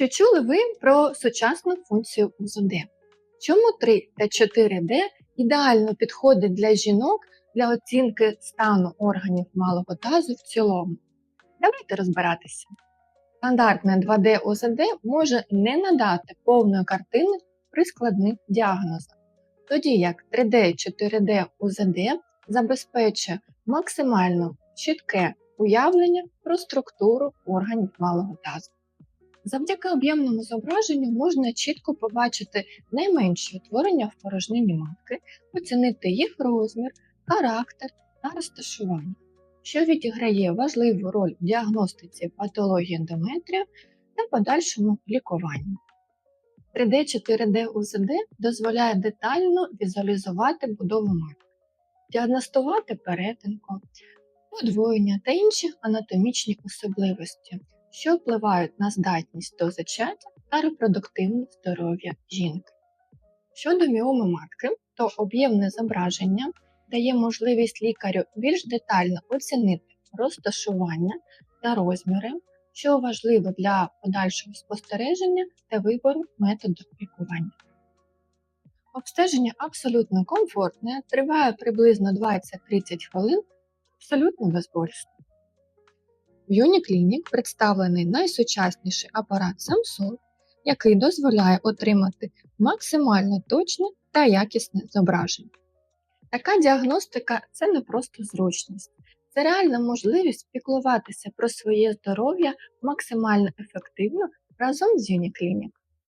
Чи чули ви про сучасну функцію УЗД? Чому 3 та 4D ідеально підходить для жінок для оцінки стану органів малого тазу в цілому? Давайте розбиратися. Стандартне 2D УЗД може не надати повної картини при складних діагнозах, тоді як 3D 4D УЗД забезпечує максимально чітке уявлення про структуру органів малого тазу. Завдяки об'ємному зображенню можна чітко побачити найменші утворення в порожнині матки, оцінити їх розмір, характер та розташування, що відіграє важливу роль в діагностиці патології ендометрію та подальшому лікуванні. 3D-4D УЗД дозволяє детально візуалізувати будову матки, діагностувати перетинку, подвоєння та інші анатомічні особливості, що впливають на здатність до зачаття та репродуктивне здоров'я жінки. Щодо міоми матки, то об'ємне зображення дає можливість лікарю більш детально оцінити розташування та розміри, що важливо для подальшого спостереження та вибору методу лікування. Обстеження абсолютно комфортне, триває приблизно 20-30 хвилин, абсолютно безболісно. В Uniclinic представлений найсучасніший апарат Samsung, який дозволяє отримати максимально точне та якісне зображення. Така діагностика це не просто зручність, це реальна можливість піклуватися про своє здоров'я максимально ефективно разом з Uniclinic.